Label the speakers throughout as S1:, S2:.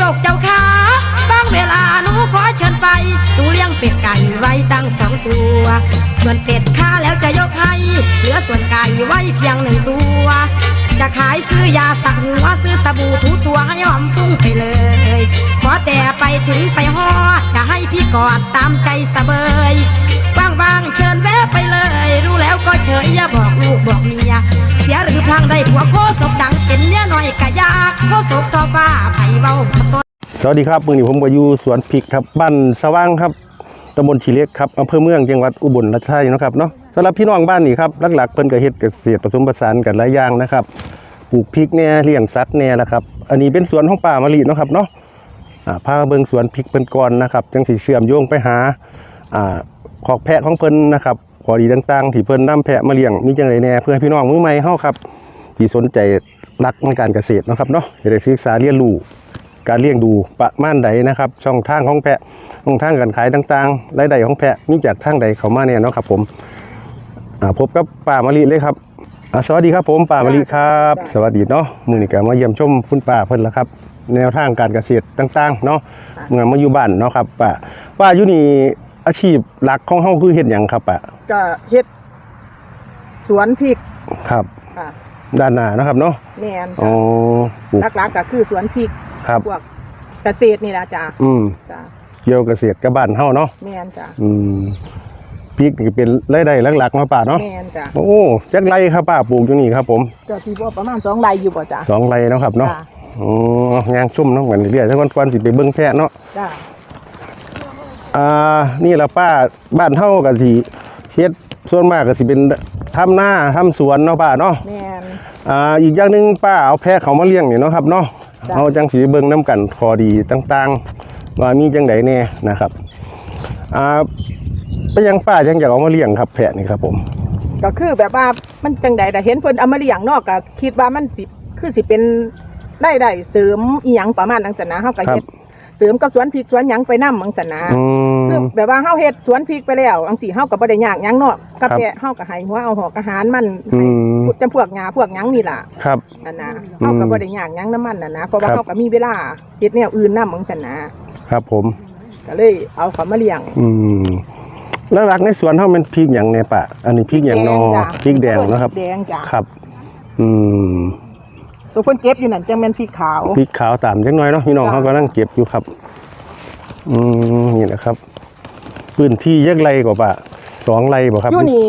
S1: ศกเจ้าขาบางเวลาหนูขอเชิญไปหนูเลี้ยงเป็ดไก่ไว้ตั้งสองตัว ส่วนเป็ดค่าแล้วจะยกให้ เหลือส่วนไก่ไว้เพียงหนึ่งตัว จะขายซื้อยาสักหัวซื้อสบู่ถูตัวให้หอมฟุ้งไปเลย ขอแต่ไปถึงไปฮอด จะให้พี่กอดตามใจสะเบยว่างๆเชิญแวะไปเลย รู้แล้วก็เฉยอย่าบอกลูกบอกเมีย เสียหรือพังได้ผัวโคศกดังเป็นเมียหน่อยกะยากโคศกทอฟ้า ส
S2: วัสดีครับมือนี้ผมก็อยู่สวนพริกครับบ้านสว่างครับตำบลชีเล็กครับอำเภอเมืองจังหวัดอุบลราชธานีนะครับเนาะสำหรับพี่น้องบ้านนี่ครับหลักๆเพิ่นก็เฮ็ดเกษตรผสมผสานกันหลายอย่างนะครับปลูกพริกแน่เลี้ยงสัตว์แน่นะครับ อันนี้เป็นสวนของป่ามะลินะครับเนาะอ่าพาเบิ่งสวนพริกเพิ่นก่อนนะครับจังสิเชื่อมโยงไปหาอขอกแพะของเพิ่นนะครับข้อดีต่างๆที่เพิ่นนำแพะมาเลี้ยงมีจังไดแน่เพื่อพี่น้องมือใหม่เฮาครับที่สนใจรักในการเกษตรนะครับเนาะจะได้ศึกษาเรียนรู้ การเลี้ยงดูประมาณใดนะครับ ช่องทางของแพะช่องทางการขายต่างๆรายได้ของแพะมีจากทางใดเข้ามาเนี่ยเนาะครับ ผมอ่าพบกับป้ามะลิเลยครับอ่าสวัสดีครับผมป้ามะลิครับ สวัสดีเนาะมือนี้ก็มาเยี่ยมชมคุณป้าเพิ่นแล้วครับ แนวทางการเกษตรต่างๆเนาะเมื่อมาอยู่บ้านเนาะครับป้าป้าอยู่นี่อาชีพหลักของเฮาคือเฮ็ดหยังครับป้า
S3: ก็เฮ็ดสวนพริก
S2: ครับ
S3: ค่ะ
S2: ด้านหน้าเนาะครับเนาะ
S3: แม่น
S2: อ๋อปลูก
S3: หลักๆก็คือสวนพริก
S2: ครับ
S3: พวกเกษตรนี่ล่ะจ้ะ
S2: อืม
S3: จ้ะ
S2: เกี่ยวเกษตรกับบ้านเฮาเนาะ
S3: แม่นจ้ะ
S2: อืมพริกนี่เป็นรายได้หลักๆเนาะป้าเนาะ
S3: แม่นจ้ะ
S2: โอ้จักไรครับป้าปลูกอยู่นี่ครับผม
S3: ก็สิบ่ประมาณ2ไร่อยู่บ่จ้ะ
S2: สองไรเนาะครับเนาะ
S3: จ้ะ
S2: อ๋อยางชุ่มเนาะเหมือนเรื่อยๆถ้าก่อนๆสิไปเบิ่งแพะเนาะ
S3: จ้ะ
S2: อ่า นี่ละป้าบ้านเฮาก็สิเฮ็ดส่วนมากก็สิเป็นทำหน้าทำสวนเนาะป้าเนาะ
S3: แม่น
S2: อ่าอีกอย่างหนึงป้าเอาแพะเขามาเลี้ยงนี่เนาะครับเนาะ
S3: จ้ะ
S2: เอาจังสิไปเบิ่งนํกันข้อดีต่างๆ ว่ามีจังไดแน่นะครับอ่าไปยังป้าจังอยากเอามาเลี้ยงครับ แพะนี่ครับผม
S3: ก็คือแบบว่ามันจังใดแต่เห็นเพิ่นเอามาเลี้ยงเนาะก็คิดว่ามันสิคือสิเป็นได้ได้เสริมอีหยังประมาณนั้นจังนะเฮาก็เฮ็ด เสริมกับสวนพริกสวนหยังไปนำจังซั่นนะ
S2: อื
S3: คือ
S2: ม
S3: แบบว่าเฮาเฮ็ดสวนพริกไปแล้วอังสิเฮาก็บ่ได้ยากหยังเนาะกับ
S2: ครับ
S3: แกะเฮาก็ให้หัวเอาหอกอาหารมัน
S2: อื
S3: ให้
S2: ม
S3: จำพวกหญ้าพวกหยังนี่ล่ะ
S2: ครับ
S3: นั่นนะ
S2: อืม
S3: เฮาก็บ่ได้ยากหยังน้ำมันน่ะนะเพราะว่า
S2: ครับ
S3: เฮาก็มีเวลาเฮ็ดแนวอื่นนำจังซั่นนะครับ
S2: ผม
S3: ก็เลยเอาเขามาเลี้ยง
S2: อืมแล้วหลักในสวนเฮามันพริกหยังเนี่ยปะอันนี้พริกหยังนอ
S3: จ้ะ
S2: พริกแดงนะครับ
S3: พริกแดงจ้ะ
S2: ครับ อืม
S3: ตัวเพิ่นเก็บอยู่นั่นจังแม่นพริกขาว
S2: พริกขาวตามจังน้อยเนาะพี่น้อง
S3: จ้ะ
S2: เขากำลังเก็บอยู่ครับ อืมนี่แหละครับ พื้นที่ยักไรกว่าปะสองไรบ่ครับ
S3: อยู่นี่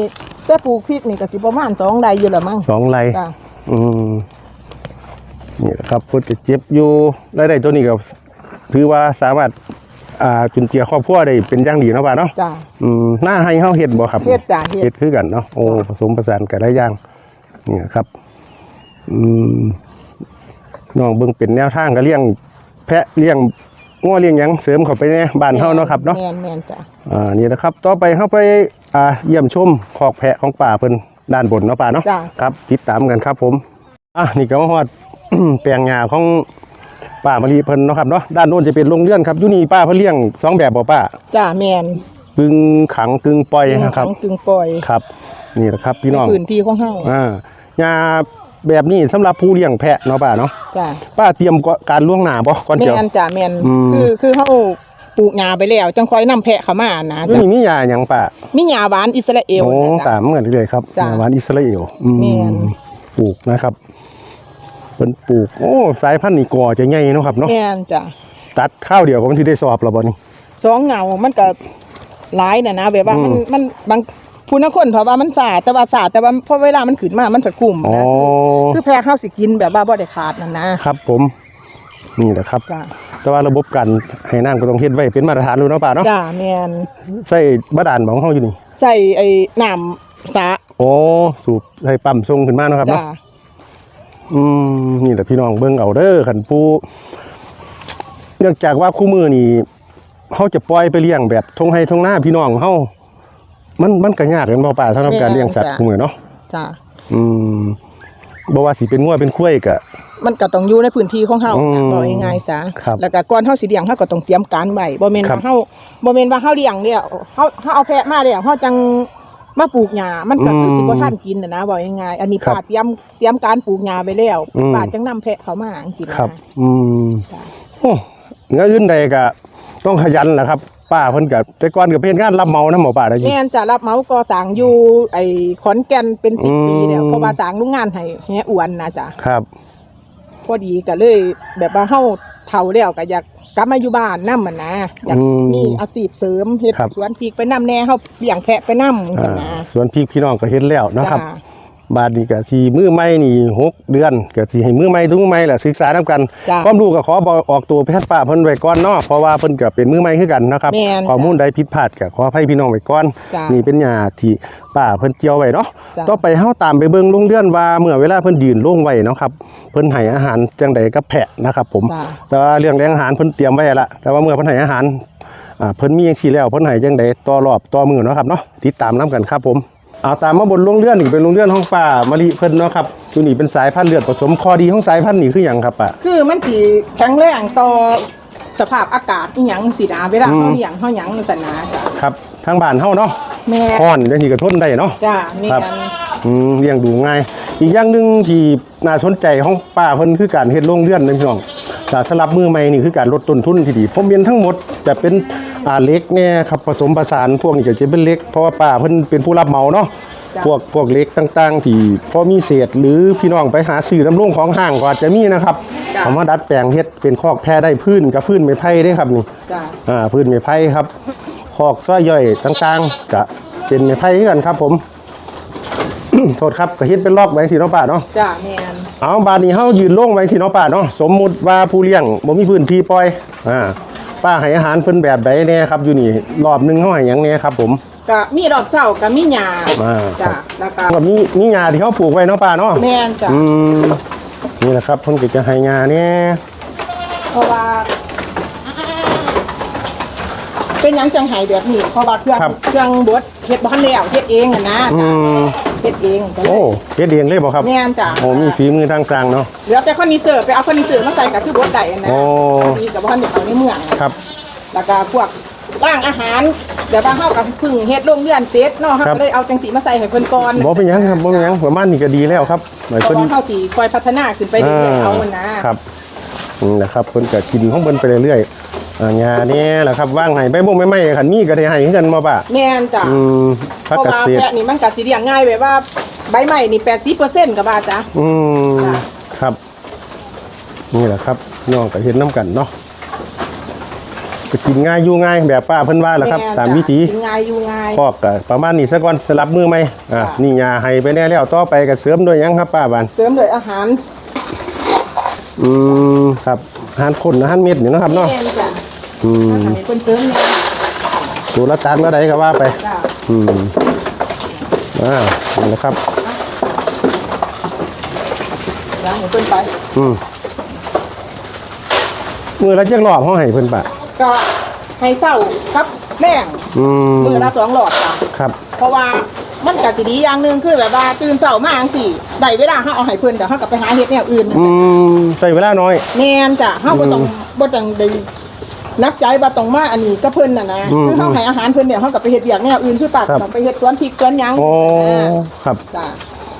S3: แต่ปลูกพริกนี่ก็สิประมาณ2ไร่อยู่ละมั้ง
S2: สองไร
S3: จ้ะ
S2: อืมนี่แหละครับเพิ่นจะเจ็บอยู่รายได้ตัวนี้ก็ถือว่าสามารถอ่าจุนเจียครอบครัวได้เป็นอย่างดีเนาะป่ะเนาะ
S3: จ้ะ
S2: อืมหน้าให้เฮาเฮ็ดบ่ครับ
S3: เฮ็ดจ้ะเฮ็
S2: เฮ็
S3: ด
S2: ดคือกันเนาะโอ้ผสมผสานกันหลายอย่างนี่ครับ อืม น้องเบิ่งเป็นแนวทางก็เลี้ยง แพะเลี้ยงงัวเลี้ยงหยังเสริมเข้าไปในบ้านเฮาเนาะครับเนาะ
S3: แม่นแม่นจ้ะ
S2: อ่านี่นะครับ ต่อไปเฮาไปอ่าเยี่ยมชมคอกแพะของป่าเพิ่นด้านบนเนาะป่าเนาะ
S3: จ้ะ
S2: ครับติดตามกันครับผมอะนี่ก็มาฮอด แปลงหญ้าของป้ามะลิเพิ่นเนาะครับเนาะด้านโน้นจะเป็นโรงเรือนครับอยู่นี่ป้าเพิ่นเลี้ยงสองแบบบ่ป้า
S3: จ้ะแม่น
S2: กึ่งขังกึ่งปล่อยนะครับ
S3: กึ่งปล่อย
S2: ครับ นี่แหละครับพี่น้อง
S3: ในพื้นที่ของเฮา
S2: อ่าหญ้า แบบนี้สำหรับผู้เลี้ยงแพะเนาะป้าเนาะ
S3: จ้ะ
S2: ป้าเตรียมการล่วงหน้าบ่ก่อน
S3: แม่
S2: เกี่ยวน
S3: จ้ะแม่น
S2: อืม
S3: คือคือเฮาปลูกหญ้าไปแล้วจังค่อยนำแพะเข้ามานะ
S2: อยู่
S3: จ้ะ
S2: นี่มีหญ้าหยังป้า
S3: มีหญ้าหวานอิสราเอล
S2: โอ้
S3: นะจ้ะ
S2: ตามเหมือนเลยครับ
S3: จ้ะ
S2: หญ้าหวานอิสราเอลอืม
S3: แม่น
S2: ปลูกนะครับเป็นปลูกโอ้สายพันธุ์นี่ก่อจะใหญ่เนาะครับเนาะ
S3: แม่นจ้ะ
S2: ตัดข้าวเดียวก็มันสิได้สอบแล้วบ่นี่
S3: สองเงามันก็หลายน่ะนะแบบว่ามัน
S2: อืม
S3: มันบาง ผู้นักคนเพราะว่ามันสาดแต่ว่าสาดแต่ว่าพอเวลามันขึ้นมามันผัดคุ่ม
S2: อ๋อ
S3: นะคือคือแพะเข้าสิกินแบบว่าบ่ได้ขาดนั่นนะครับ
S2: ผมนี่แหละครับ
S3: จ้ะ
S2: แต่ว่าระบบการให้น้ำก็ต้องเฮ็ดไว้เป็นมาตรฐานรู้เนาะป้าเนาะ
S3: จ้ะแม่น
S2: ใส่บาดาลของเฮาอยู่นี่
S3: ใส่ไอ้น้ำสระ
S2: โอ้สูบให้ปั๊มส่งขึ้นมาเนาะครับ
S3: จ้ะ
S2: เนาะอืมนี่แหละพี่น้องเบิ่งเอาเด้อคันผู้เนื่องจากว่าคู่มือนี่เฮาจะปล่อยไปเลี้ยงแบบทงให้ทงหน้าพี่น้องเฮา มันมันก็ยากกันบ่ป่าสำหรับการเลี้ยงสัตว์คู่มือเนาะ
S3: จ้ะ
S2: อืมบ่ว่าสิเป็นงัวเป็นควายก็
S3: มันก็ต้องอยู่ในพื้นที่ของเฮา
S2: อืม
S3: บอกง่ายๆซะ
S2: ครับ
S3: แล้วก็ก่อนเฮาสิเลี้ยงเฮาก็ต้องเตรียมการไว้บ่แม่น
S2: ครับ
S3: ว่าเฮาบ่แม่นว่าเฮาเลี้ยงแล้วเฮาเฮาเอาแพะมาแล้วเฮาจังมาปลูกหญ้ามันก็คือสิบ่ทันกินน่ะนะบอกง่ายๆอันนี้
S2: ครับ
S3: ป้าเตรียมเตรียมการปลูกหญ้าไว้แล้ว
S2: อืม
S3: ป้าจังนำแพะเขามาจังซี่นะครับ
S2: อืม
S3: จ้ะ
S2: โอ้เงื้ออื่นใดก็ต้องขยันแหละครับ ป้าเพิ่นก็แต่ก่อนก็เป็นงานรับเหมานะหมอป้าได้ยิน
S3: แม่นจะรับเหมาก่อสร้างอยู่ไอ้ขอนแก่นเป็นสิบ
S2: อืม
S3: ปีแล้วเพราะว่าสร้างโรงงานให้แฮอ้วนนะจ๊ะ
S2: ครับ
S3: พอดีก็เลย แบบว่าเฮาเฒ่าแล้วก็อยากกลับมาอยู่บ้านนำมันนะอยาก
S2: อืม
S3: มีอาชีพเสริมเฮ็ด
S2: ครับ
S3: สวนพริกไปนำแน่เฮาเลี้ยงแพะไปนำจัง
S2: อ่า
S3: นะ
S2: ส่วนพี่พี่น้องก็เฮ็ดแล้วเนาะครับ
S3: จ้
S2: บาดนี้ก็สิมือใหม่นี่หกเดือนก็สิให้มือใหม่ทุกมือใหม่แหละศึกษานํกัน
S3: จ้ะ
S2: ความรู้ก็ขอบอกออกตัวแพทย์ป้าเพิ่นไว้ก่อนเนาะเพราะว่าเพิ่นก็เป็นมือใหม่คือกันนะครับ
S3: แม่น
S2: ข้อมูลใดผิดพลาดก็ขออภัยพี่น้องไว้ก่อน
S3: จ้ะ
S2: นี่เป็นหญ้าที่ป้าเพิ่นเจียวไว้เนาะ
S3: จ้ะ
S2: ต่อไปเฮาตามไปเบิ่งโรงเรือนว่าเมื่อเวลาเพิ่นยืนลงไว้เนาะครับเพิ่นให้อาหารจังใดกับแพะนะครับ ผม
S3: จ้ะ
S2: แต่ว่าเรื่องแรงอาหารเพิ่นเตรียมไว้ละแต่ว่าเมื่อเพิ่นให้อาหารอ่าเพิ่นมีจังซี่แล้วเพิ่นให้จังใดต่อรอบต่อมือเนาะครับเนาะติดตามนํกันครับผม เอาตามมาบนโรงเรือนนี่เป็นโรงเรือนของป้ามะลิเพิ่นเนาะครับตัวนี้เป็นสายพันธุ์เลือดผสมคอดีของสายพันธุ์นี่คือหยังครับป้า
S3: คือมันสิแข็งแรงต่อสภาพอากาศอีหยังสินะเวลา
S2: อืม
S3: เฮาเลี้ยงเฮาหยังสันนะจ้ะ
S2: ครับทางบ้านเฮาเนาะ
S3: แม่
S2: ฮ้อนจังซี่ก็ทนได้เนาะ
S3: จ้ะแม่
S2: ครับ
S3: น
S2: อืมเลี้ยงดูง่าย อีกอย่างหนึ่งที่น่าสนใจของป้าเพิ่นคือการเฮ็ดโรงเรือนนะพี่น้องแต่สำหรับมือใหม่นี่คือการลดต้นทุนที่ดีผมเรียนทั้งหมดจะเป็น อ่าเหล็กเนี่ยครับผสมผสานพวกนี้ก็จะเป็นเหล็กเพราะว่าป้าเพิ่นเป็นผู้รับเหมาเนาะ
S3: จ้ะ
S2: พวกพวกเหล็กต่างๆ ที่พอมีเศษหรือพี่น้องไปหาซื้อน้ำลงของห้างก็อาจจะมีนะครับ
S3: จ้ะ
S2: เอามาดัดแปลงเฮ็ดเป็นคอกแพะได้พื้นกับพื้นไม้ไผ่เด้ครับนี่
S3: จ้ะ
S2: อ่าพื้นไม้ไผ่ครับคอกซ้อยย่อยต่างๆก็เป็นไม้ไผ่คือกันครับ ผมโทษครับก็เฮ็ดเป็นลอกไว้สิเนาะป้าเนาะ
S3: จ้ะแม่น
S2: เอาบาดนี้เฮายืนลงไว้สิเนาะป้าเนาะสมมุติว่าผู้เลี้ยงบ่มีพื้นที่ปล่อยอ่า ป้าให้อาหารเพิ่นแบบใดแน่ครับอยู่นี่รอบหนึงเฮาให้หยังแน่ครับ ผม
S3: ก็มีรอบเช้าก็มีหญ้า
S2: อ่าครั
S3: จ้ะ
S2: บ
S3: แล้วก็
S2: ก็มีมีหญ้าที่เฮาปลูกไว้เนาะป้าเนาะ
S3: แม่นจ้ะ
S2: อืมนี่แหละครับเพิ่นก็จะให้หญ้าแน่
S3: เพราะว่า เป็นหยังจังไห้แบบนี้เพราะว่าเครื่องเครื่องบดเฮ็ดบ่ทันแล้วเฮ็ดเองอะนะ
S2: อืม
S3: เฮ็ดเองก็เล
S2: โอ้
S3: ย
S2: เฮ็ดเองเลยบ่ครับ
S3: แม่นจ้ะ
S2: โอ้มีฝีมือทางสร้างเนาะ
S3: เหลือแต่คอนดิเซอร์ไปเอาคอนดิเซอร์มาใส่กับคือบดได้อะนะ
S2: โอ้
S3: ดีกับบ่ทันได้เอาในเมือง
S2: ครับ
S3: แล้วก็พวกร่างอาหารเดี๋ยวว่าเฮากับพึ่งเฮ็ดโรงเรือนเสร็จเนาะเฮา
S2: ครับ
S3: ก็เลยเอาจังสีมาใส่ให้เพิ่นก่อน
S2: บ่เป็นหยังครับบ่เป็นหยังประมาณนี้ก็ดีแล้วครับหมาย
S3: เพ
S2: เพิ่
S3: ราะ
S2: น
S3: ว่าเฮาสิคอยพัฒนาขึ้นไปเรื่อยๆเอามันนะครับ
S2: นี่นะครับเพิ่นก็กินของเพิ่นไปเรื่อย ๆอ่าหญ้านี่แหละครับว่างให้ใบม่วงใบไม้คันมีก็ได้ให้คือกันมาบ่า
S3: แม่นจ้ะ
S2: อืมพัก
S3: เพราะ
S2: เก
S3: ว่า
S2: ษตร
S3: แพะนี่มันก็สิเลี้ยงง่ายแบบว่าใบไม้นี่80%ก็ว่าจ้ะ
S2: อืม
S3: จ้ะ
S2: ครับ นี่แหละครับน้องก็เห็นน้ำกันเนาะก็กินง่ายอยู่ง่ายแบบป้าเพิ่นว่าแหละครับ
S3: แม่น
S2: ตาม
S3: จ้ะ
S2: วิธี
S3: กินง่ายอยู่ง่าย
S2: พอกก็ประมาณนี้ซะก่อนสลับมือไหมอ่า
S3: จ้ะ
S2: นี่ยาให้ไปแน่แล้วต่อไปก็เสริมด้วยหยังครับป้าบาน
S3: เสริมด้วยอาหาร
S2: อืมครับอาหารคนอาหารเม็ดนี่เนาะครับเนาะ
S3: แม่นจ้ะ
S2: อื
S3: อามหารให้เพิ่นเสริมเนี่ย
S2: ตัวละตันก็ได้ก็ว่าไป
S3: จ้ะ
S2: อืมอ่านี่แหละครับ
S3: แล้วให้เพิ่นไป
S2: อืมมือละเจ็ดรอบเขาให้เพิ่นปะ
S3: ก็ให้เศร้าครับแรง
S2: อืม
S3: มือละสองหลอดจ้ะ
S2: ครับ
S3: เพราะว่ามันก็สิดีอย่างหนึงคือแบบว่าตื่นเช้ามาจังซี่ได้เวลาเฮาเอาให้เพิ่นเดี๋ยวเฮาก็ไปหาเฮ็ดแนวอื่น
S2: อืมใส่เวลาน้อย
S3: แม่นจ้ะเฮาบ่ต้อง
S2: อืม
S3: บ่ต้องได้ นักใจว่าต้องมาอันนี้ก็เพิ่นน่ะนะ
S2: อืม
S3: คือเฮาให้อาหารเพิ่นเดี๋ยวเฮาก็ไปเฮ็ดอย่างแนวอื่นคือตัด
S2: ครับ
S3: ต้องไปเฮ็ดสวนพริกสวนหยัง
S2: โอ้
S3: นะครับ จ้ะ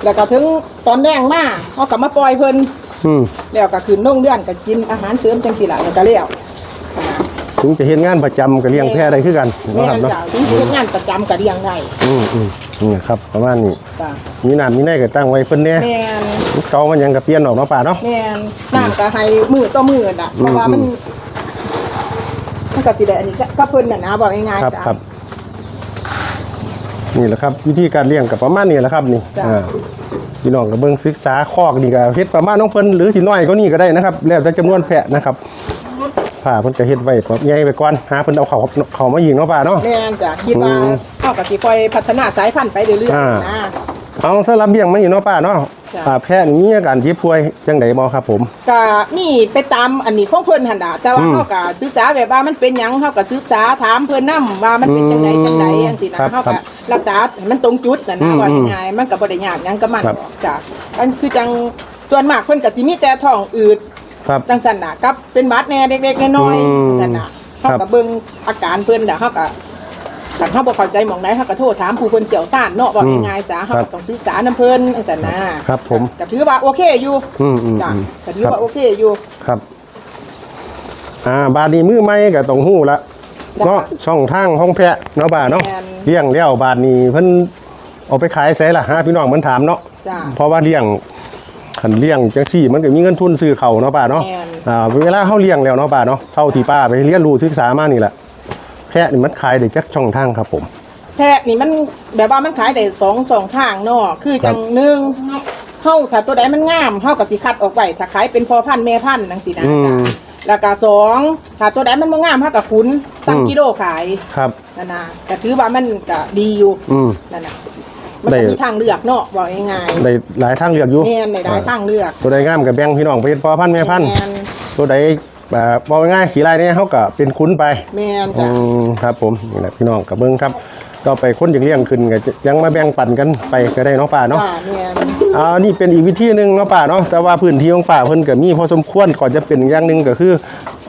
S3: แล้วก็ถึงตอนแรงมาเฮาก็มาปล่อยเพิ่น
S2: อืม
S3: แล้วก็ขึ้นโรงเรือนก็กินอาหารเสริมจังซี่ล่ะแล้วก็แล้วอ่า
S2: ถึงจะเห็นงานประจำก็เลี้ยงแพะได้คือกัน
S3: แม่
S2: เนาะครับ
S3: น
S2: เนาะ
S3: จ้ะถึงสิเฮ็ดงานประจำก็เลี้ยงได้
S2: อืมอืมนี่ครับ ประมาณนี้
S3: จ้ะ
S2: มีน้ำมีในก็ตั้งไว้เพิ่นแน่
S3: แม่น
S2: เก่ามันยังก็เปลี่ยนออกเนาะป่าเนาะ
S3: แม่นน้ำก็ให้มือต่อมือน่ะเพราะว่ามัน
S2: อื ม
S3: มันก็สิได้อันนี้ก็ก็เพิ่นน่ะนะบอกง่าย
S2: ครับ
S3: ๆจ้ะ
S2: ครับ นี่แหละครับ วิธีการเลี้ยงกับประมาณนี้แหละครับนี่
S3: จ้ะ
S2: อ่าพี่น้องก็เบิ่งศึกษาคอกนี่ก็เฮ็ดประมาณน้องเพิ่นหรือสิน้อยก็นี่ก็ได้นะครับ แล้วแต่จำนวนแพะนะครับผ่าเพิ่นก็เฮ็ดไว้ปรับใหญ่ไปก่อนหาเพิ่นเอาเขาเขามายิงเนาะป่าเนาะ
S3: แม่นจ้ะคิดว่า
S2: อืม
S3: เฮาก็สิค่อยพัฒนาสายพันธุ์ไปเรื่อย
S2: อ่า
S3: ๆนะ
S2: เอาสำหรับเลี้ยงมันอยู่เนาะป่าเนาะ
S3: จ้ะ
S2: อ่าแพะนี่มีอาการเจ็บป่วยจังไดบ่ครับผม
S3: ก็มีไปตามอันนี้ของเพิ่นหั่นน่ะแต่ว่า
S2: อืม
S3: เฮาก็ศึกษาแบบว่ามันเป็นหยังเฮาก็ศึกษาถามเพิ่นนํว่ามันเป็นจังไดจังไดจังซี่นะครับเฮา
S2: ครั
S3: ก็
S2: บ
S3: รักษาให้มันตรงจุดน่ะ
S2: อื
S3: นะ
S2: ม
S3: ว่า
S2: อืม
S3: ง่ายๆมันก็บ่ได้ยากหยังกับมัน
S2: ครับ
S3: หรอกจ้ะอันคือจังส่วนมากเพิ่นก็สิมีแต่ท้องอืด
S2: ครับ
S3: จังซั่นน่ะกับเป็นหวัดแหน่เล็กๆน้อย
S2: อืม
S3: ๆจังซั่นน่ะ
S2: ครั
S3: เฮา
S2: บ
S3: ก็เบิ่งอาการเพิ่นน่ะเฮาก็ ถ้าเฮาบ่เข้าใจหม่องใดเฮาก็โทรถามผู้เพิ่นเชี่ยวชาญเนาะว่าง่ายๆซะเฮา
S2: ครั
S3: ก็
S2: บ
S3: ต้องศึกษานํเพิ่นจังซั่นน่ะ
S2: ครับผม
S3: ก็ถือว่าโอเคอยู่
S2: อืมอืม
S3: จ้ะ
S2: อืม
S3: ก็ถือ
S2: ครับ
S3: ว่าโอเคอยู่
S2: ครับ อ่า บาดนี้มือใหม่ก็ต้องฮู้ละเนาะช่องทางห้องแพะเนาะบ่าเนาะ
S3: แม่น
S2: เลี้ยงแล้วบาดนี้เพิ่นเอาไปขายไสล่ะฮะพี่น้องมันถามเนาะ
S3: จ้า
S2: เพราะว่าเลี้ยงคันเลี้ยงจังซี่ มันก็มีเงินทุนซื้อเขาวเนาะป้าเนาะ
S3: แม่น
S2: อ่าเวลาเฮาเลี้ยงแล้วเนาะป้าเนาะเท่าที่ป้าไปเรียนรู้ศึกษามานี่แหละ แพะนี่มันขายได้จักช่องทางครับผม
S3: แพะนี่มันแบบว่ามันขายได้สองสองทางเนาะคือจังหนึ่งเฮาถ้าตัวใดมันงามเฮาก็สิคัดออกไว้ถ้าขายเป็นพ่อพันธุ์แม่พันธุ์จังซี่นะ
S2: อืม
S3: จ้ะแล้วก็สองถ้าตัวใดมันบ่งามเฮาก็ขุนสั่ง
S2: อืม
S3: กิโลขาย
S2: ครับ
S3: นั่นน่ะก็ถือว่ามันก็ดีอยู่
S2: อืม
S3: นั่นน่ะมัน
S2: ได้
S3: ก็มีทางเลือกเนาะบอกง่าย
S2: ได้หลายทางเลือกอยู่
S3: ๆแม่นได้ได้ทางเลือก
S2: ตัวใดงามก็แบ่งพี่น้องไปเป็นพ่อพันธุ์แม่พันธุ์
S3: แม่น
S2: ตัวใด แบบบอกง่ายๆขี่ไล่เนี่ยเขาก็เป็นคุ้นไป
S3: แม่น
S2: อื
S3: จ้ะ
S2: มครับผมนี่แหละพี่น้องกับเบิ้งครับก็ไปค้นอย่างเลี้ยงขึ้นก็จะยังมาแบ่งปันกันไปก็ได้เนาะป่าเนาะ
S3: จ้ะแม่น
S2: อ่านี่เป็นอีกวิธีหนึ่งเนาะป่าเนาะแต่ว่าพื้นที่ของป่าเพิ่นก็มีพอสมควรก่อนจะเป็นอย่างหนึ่งก็คือ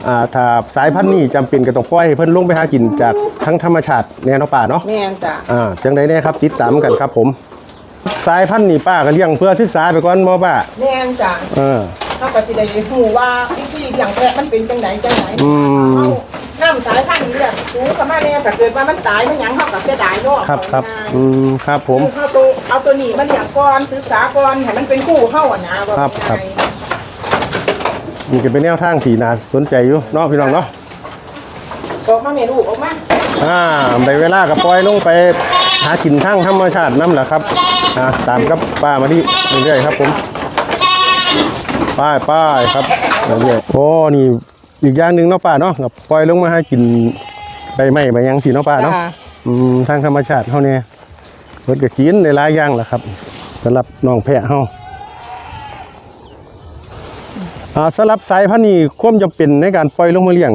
S2: อ่าถ้าสายพันธุ์นี้จำเป็นก็ต้องปล่อยให้เพิ่นลงไปหากินจากทั้งธรรมชาติเนี่ยเนาะป่าเนาะ
S3: แม่นจ้ะ
S2: อ่าจังใดเนี่ยครับติดตามกันครับผม สายพันธุ์นี่ป้าก็เลี้ยงเพื่อศึกษาไปก่อนบ่ป้า
S3: แม่นจ้ะ
S2: เออ
S3: เขาก็สิได้ฮู้ว่าวิธีเลี้ยงแพะมันเป็นจังไดจังไหน
S2: อืม
S3: เอาน้ำสายพันธุ์เลือกหูเข้ามาเนี่ยถ้าเกิดว่ามันตายมันหยังเขาก็เสียดายเนาะ
S2: ครับครับ
S3: เอาง่าย
S2: อืมครับผม
S3: คือเอาตัวเอาตัวนี้มันเลี้ยงก่อนศึกษาก่อนให้มันเป็นคู่เฮาอะนะว่า
S2: ครับครับ
S3: ง่าย
S2: นี่ก็เป็นแนวทางที่น่าสนใจอยู่เนาะพี่น้องเนาะ
S3: ออกมาเมนูออกมา
S2: อ่าไปเวลาก็ปล่อยลงไปหากินทางธรรมชาติน้ำแหละครับอ่าตามกับป้ามาที่เรื่อยๆครับผม ป้ายป้ายครับเรื่อยๆโอ้นี่อีกอย่างหนึ่งเนาะป้าเนาะก็ปล่อยลงมาหากินใบไม้ใบหยังสีเนาะป้าเนาะ
S3: จ้
S2: อืมทางธรรมชาติเฮาเนี่ยเพิ่นก็กินในหลายอย่างแหละครับสำหรับน้องแพะเฮาอ่าสำหรับสายพันธุ์นี้ความจำเป็นในการปล่อยลงมาเลี้ยง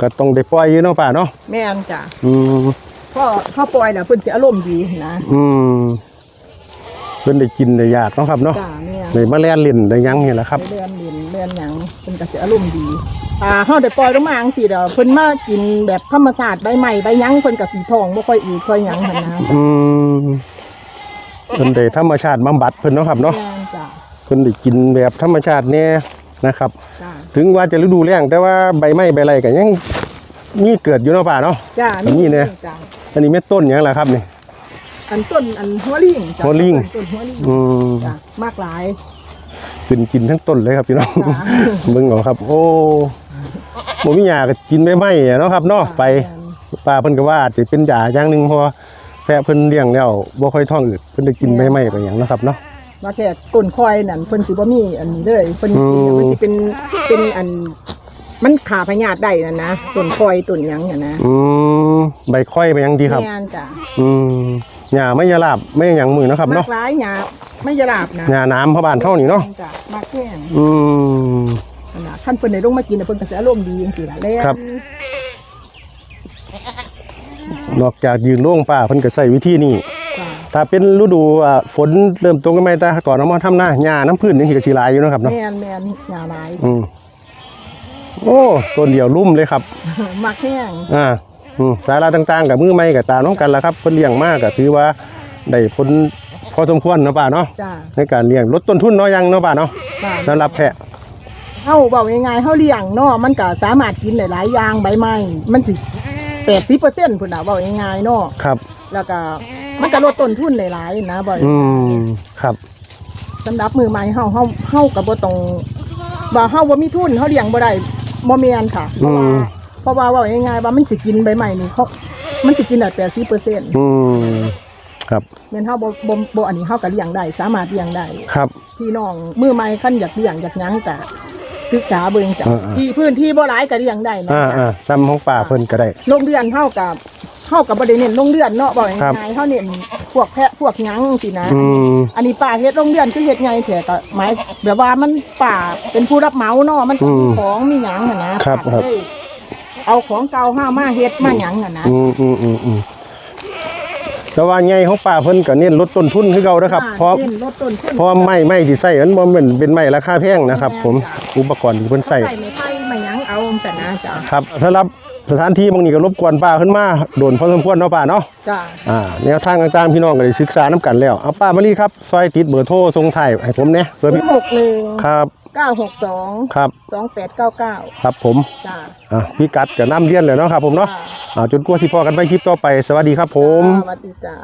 S2: ก็ต้องได้ปล่อยอยู่เนาะป้าเนาะ
S3: แม่นจ้ะ
S2: อืม
S3: เพราะเฮาปล่อยแล้วเพิ่นสิอารมณ์ดีนะ
S2: อืม เพิ่นได้กินได้ยากเนาะครับเนาะ
S3: จ้ะแม่น
S2: ได้มาแล่นเล่นได้หยังนี่แหละครับ
S3: เลื่อนดินเลื่อนหยังเพิ่นก็สิอารมณ์ดี อ่าเฮาได้ปล่อยลงมาจังซี่เด้อเพิ่นมากินแบบธรรมชาติใบใหม่ใบหยังเพิ่นก็สิท้องบ่ค่อยอืดค่อยหยังหั่นนะ
S2: อืมเพิ่นได้ธรรมชาติบำบัดเพิ่นเนาะครับเนาะ
S3: แม่นจ้ะ
S2: เพิ่นได้กินแบบธรรมชาติแน่นะครับ
S3: จ้ะ
S2: ถึงว่าจะฤดูแล้งแต่ว่าใบไม้ใบไรก็ยังมีเกิดอยู่เนาะป่าเนาะ
S3: จ้ะ
S2: อันนี้เนี่ย
S3: จ้ะ
S2: อันนี้เม็ดต้นหยังล่ะครับนี่
S3: อันต้นอันหัวลิงจ้ะ
S2: หัวลิง
S3: ต้นหัวลิง
S2: อืม
S3: จ้ะมากหลาย
S2: ขึ้นกินทั้งต้นเลยครับพี่น้อง
S3: จ้ะ
S2: เบิ่งเอาครับ โอ้บ่มีหญ้าก็กินใบไม้อะเนาะครับเนาะไปป้าเพิ่นก็ว่าอาจจะเป็นยาอย่างหนึงเพราะว่าแพะเพิ่นเลี้ยงแล้วบ่ค่อยท้องอืดเพิ่นได้กินใบไม้ไปหยังเนาะครับเนาะ
S3: มาแค่ต้นคอยนั่นเพิ่นสิบ่มีอันนี้เลยเพิ่น
S2: อืม
S3: เพิ่นสิเป็นเป็นอัน มันขาพยาธิได้นั่นนะต้นคอยต้นหยังน่ะนะ
S2: อืมใบค่อยไปหยังดีครับ
S3: แม่นจ้ะ
S2: อืม หญ้าไม่ยาลาบไม่หยังมือเนาะครับ
S3: มา
S2: เนาะ
S3: กหลายหยาไม่ยาลาบนะ
S2: หญ้าน้ำเพราะบ้านเท่านี้เนาะ
S3: จ้ะมากแห้ง
S2: อืม
S3: นั่นน่ะคันเพิ่นได้ลงมากินน่ะเพิ่นก็สิอารมณ์ดีจังซี่ล่ะแล้ว
S2: ครับ นอกจากยืนโล่งป้าเพิ่นก็ใช้วิธีนี้
S3: จ้ะ
S2: ถ้าเป็นฤดูอ่าฝนเริ่มตกกันไหมแต่ก่อนเอามาทำหน้าหญ้าน้ำพื้นนี่สิก็สิหลายอยู่เนาะครับเนาะ
S3: แม่นแม่นหยาหลาย
S2: อืมโอ้ต้นเดียวลุ่มเลยครับ
S3: มากแห้ง
S2: อ่าอืม สาระต่างๆกับมือไม้กับตามน้องกันละครับเพิ่นเลี้ยงมากก็ถือว่าได้ผลพอสมควรเนาะป้าเนาะ
S3: จ้ะ
S2: ในการเลี้ยงลดต้นทุนเนาะยังเนาะป้าเนาะ
S3: จ้ะ
S2: สำหรับแพะ
S3: เฮาเว้าง่ายๆเฮาเลี้ยงเนาะมันก็สามารถกินได้หลายอย่างใบไม้มันสิ80%พุ่นน่ะเว้าง่ายๆเนาะ
S2: ครับ
S3: แล้วก็มันก็ลดต้นทุนได้หลายนะบ่
S2: อืมครับ
S3: สำหรับมือใหม่เฮาเฮาเฮาก็บ่ต้องว่าเฮาบ่มีทุนเฮาเลี้ยงบ่ได้บ่แม่นค่ะเพราะว่า เพราะว่าเว้าง่ายๆว่ามันสิกินใบไม้นี่เขามันสิกินได้80%
S2: อืมครับ
S3: แม่นเฮาบ่บ่บ่อันนี้เฮาก็เลี้ยงได้สามารถเลี้ยงได้
S2: ครับ
S3: พี่น้องมือใหม่คันอยากเลี้ยงอยากหยังก็ศึกษาเบิ่งจ้ะ
S2: อ่าๆ
S3: ที่พื้นที่บ่หลายก็เลี้ยงได้นะ
S2: อ่าอ่าซ้ำของป่าเพิ่นก็ได้
S3: โรงเรือนเฮากับเฮาก็บ่ได้เน้นโรงเรือนเนาะบ่
S2: ครับ
S3: ง่ายๆเฮาเน้นพวกแพะพวกหยังสินะ
S2: อืม
S3: อันนี้ป้าเฮ็ดโรงเรือนคือเฮ็ดไงแท้ก็หมายแบบว่ามันป้าเป็นผู้รับเหมาเนาะมันก็มีของมีหยังน่ะนะครับป้า
S2: ครับ
S3: ก็เลย เอาของเก่าห้ามาเฮ็ดมาหยังน่ะนะ
S2: อืมอืมอืมอืมแต่ว่าไงของป่าเพิ่นก็เน้นลดต้นทุนคือเก่านะครับเพราะ
S3: เน้นลดต้นทุน
S2: เพราะไม้ไม้ที่ใส่มันบ่แม่นเป็นไม้ราคาแพงนะครับ ผมอุปกรณ์ที่เพิ่นใส่
S3: ใส่ไม่ไผ่ไม่หยังเอาแต่นะจ้ะ
S2: ครับสำหรับ สถานที่บางนี้ก็รบกวนป้าขึ้นมาโดนพอสมควรเนาะป้าเนาะ
S3: จ้า
S2: อ่าแนวทางต่างๆพี่น้องก็ได้ศึกษาน้กันแล้วเอาป้ามารีครับซอยติดเบอร์โทรทรงไทายให้ผมเนี่ยเพื่อพี่
S3: หกหนึ่ง
S2: ครับ
S3: เก้าหกสอง
S2: ครับ
S3: สองแปดเก้าเก้า
S2: ครับผม
S3: จ้า
S2: อะพี่กัดกับน้ำเลี้ยนเลยเนาะครับผมเนาะ
S3: จ้
S2: อ่าจนกลัวาสิพอกันไปคลิปต่อไปสวัสดีครับผม
S3: สวัสดีจ้า